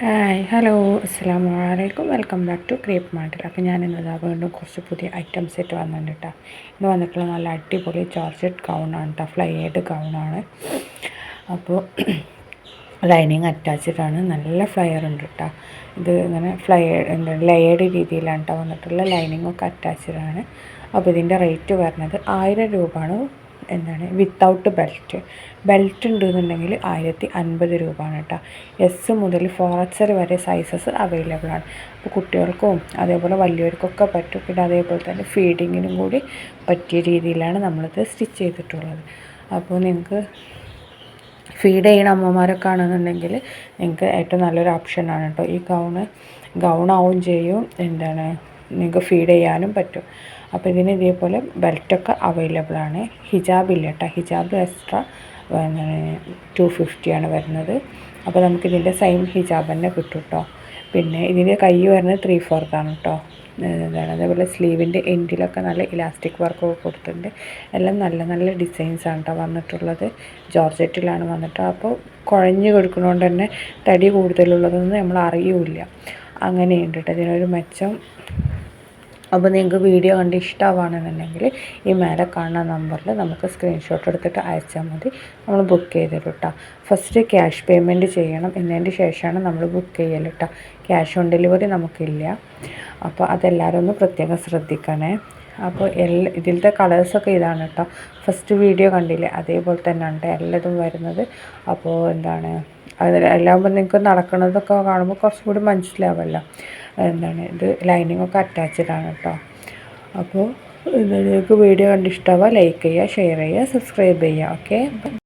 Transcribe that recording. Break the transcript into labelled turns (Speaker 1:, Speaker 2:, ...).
Speaker 1: Hi hello അസ്സാം വലൈക്കും welcome back to creep മാർട്ടിൽ അപ്പോൾ ഞാൻ ഇന്നതാ വീണ്ടും കുറച്ച് പുതിയ ഐറ്റംസ് ആയിട്ട് വന്നിട്ടുണ്ട് കേട്ടോ ഇന്ന് വന്നിട്ടുള്ള നല്ല അടിപൊളി ജോർജറ്റ് ഗൗണാണ് കേട്ടോ ഫ്ലൈഡ് ഗൗണാണ് അപ്പോൾ ലൈനിങ് അറ്റാച്ച്ഡാണ് നല്ല ഫ്ലയർ ഉണ്ട് കേട്ടോ ഇത് ഇങ്ങനെ ഫ്ലയർ എന്താ ലെയർഡ് രീതിയിലാണ് കേട്ടോ വന്നിട്ടുള്ള. ലൈനിങ് ഒക്കെ അറ്റാച്ച്ഡ് അപ്പോൾ ഇതിന്റെ റേറ്റ് വരുന്നത് ആയിരം രൂപയാണ് എന്താണ് വിത്തൗട്ട് ബെൽറ്റ് ബെൽറ്റ് ഉണ്ടെന്നുണ്ടെങ്കിൽ ആയിരത്തി അൻപത് രൂപയാണ് കേട്ടോ. എസ് മുതൽ ഫോർ എക്സൽ വരെ സൈസസ് അവൈലബിൾ ആണ്. അപ്പോൾ കുട്ടികൾക്കും അതേപോലെ വലിയവർക്കൊക്കെ പറ്റും. പിന്നെ അതേപോലെ തന്നെ ഫീഡിങ്ങിനും കൂടി പറ്റിയ രീതിയിലാണ് നമ്മളിത് സ്റ്റിച്ച് ചെയ്തിട്ടുള്ളത്. അപ്പോൾ നിങ്ങൾക്ക് ഫീഡ് ചെയ്യണ അമ്മമാരൊക്കെ ആണെന്നുണ്ടെങ്കിൽ നിങ്ങൾക്ക് ഏറ്റവും നല്ലൊരു ഓപ്ഷനാണ് കേട്ടോ. ഈ ഗൗണ് ഗൗണാവും ചെയ്യും. എന്താണ് നിങ്ങൾക്ക് ഫീഡ് ചെയ്യാനും പറ്റും. അപ്പോൾ ഇതിന് ഇതേപോലെ ബെൽറ്റൊക്കെ അവൈലബിൾ ആണ്. ഹിജാബ് ഇല്ല കേട്ടോ. ഹിജാബ് എക്സ്ട്രാ ടു ഫിഫ്റ്റിയാണ് വരുന്നത്. അപ്പോൾ നമുക്ക് നമുക്കിതിന്റെ സെയിം ഹിജാബ് തന്നെ കിട്ടും കേട്ടോ. പിന്നെ ഇതിന്റെ കൈ വരുന്നത് ത്രീ ഫോർത്താണ് കേട്ടോ. എന്താണ് അതേപോലെ സ്ലീവിന്റെ എൻഡിലൊക്കെ നല്ല ഇലാസ്റ്റിക് വർക്കൊക്കെ കൊടുത്തിട്ടുണ്ട്. എല്ലാം നല്ല നല്ല ഡിസൈൻസ് ആണ് കേട്ടോ വന്നിട്ടുള്ളത്. ജോർജറ്റിലാണ് വന്നിട്ട്. അപ്പോൾ കുഴഞ്ഞു കൊടുക്കുന്നതുകൊണ്ട് തന്നെ തടി കൂടുതലുള്ളതൊന്നും നമ്മൾ അറിയില്ല. അങ്ങനെയുണ്ട് കേട്ടോ. ഇതിനൊരു മെച്ചം അപ്പോൾ നിങ്ങൾക്ക് വീഡിയോ കണ്ട് ഇഷ്ടമാണെന്നുണ്ടെങ്കിൽ ഈ മേലെ കാണുന്ന നമ്പറിൽ നമുക്ക് സ്ക്രീൻഷോട്ട് എടുത്തിട്ട് അയച്ചാൽ മതി. നമ്മൾ ബുക്ക് ചെയ്തിട്ട് കേട്ടോ ഫസ്റ്റ് ക്യാഷ് പേയ്മെന്റ് ചെയ്യണം എന്നതിന്റെ ശേഷമാണ് നമ്മൾ ബുക്ക് ചെയ്യൽ കേട്ടോ ക്യാഷ് ഓൺ ഡെലിവറി നമുക്കില്ല. അപ്പോൾ അതെല്ലാവരും ഒന്ന് പ്രത്യേകം ശ്രദ്ധിക്കണേ. അപ്പോൾ എല്ലാ ഇതിലത്തെ കളേഴ്സൊക്കെ ഇതാണ് കേട്ടോ. ഫസ്റ്റ് വീഡിയോ കണ്ടില്ലേ? അതേപോലെ തന്നെയാണ് കേട്ടോ എല്ലാതും വരുന്നത്. അപ്പോൾ എന്താണ്? അതിലാകുമ്പോൾ നിങ്ങൾക്ക് നടക്കുന്നതൊക്കെ കാണുമ്പോൾ കുറച്ചും കൂടി മനസ്സിലാവുമല്ലോ എന്താണ്? ഇത് ലൈനിങ് ഒക്കെ അറ്റാച്ച്ഡ് ആണ് കേട്ടോ. അപ്പോൾ നിങ്ങൾക്ക് വീഡിയോ കണ്ട് ഇഷ്ടമാവുക ലൈക്ക് ചെയ്യുക ഷെയർ ചെയ്യുക സബ്സ്ക്രൈബ് ചെയ്യുക. ഓക്കെ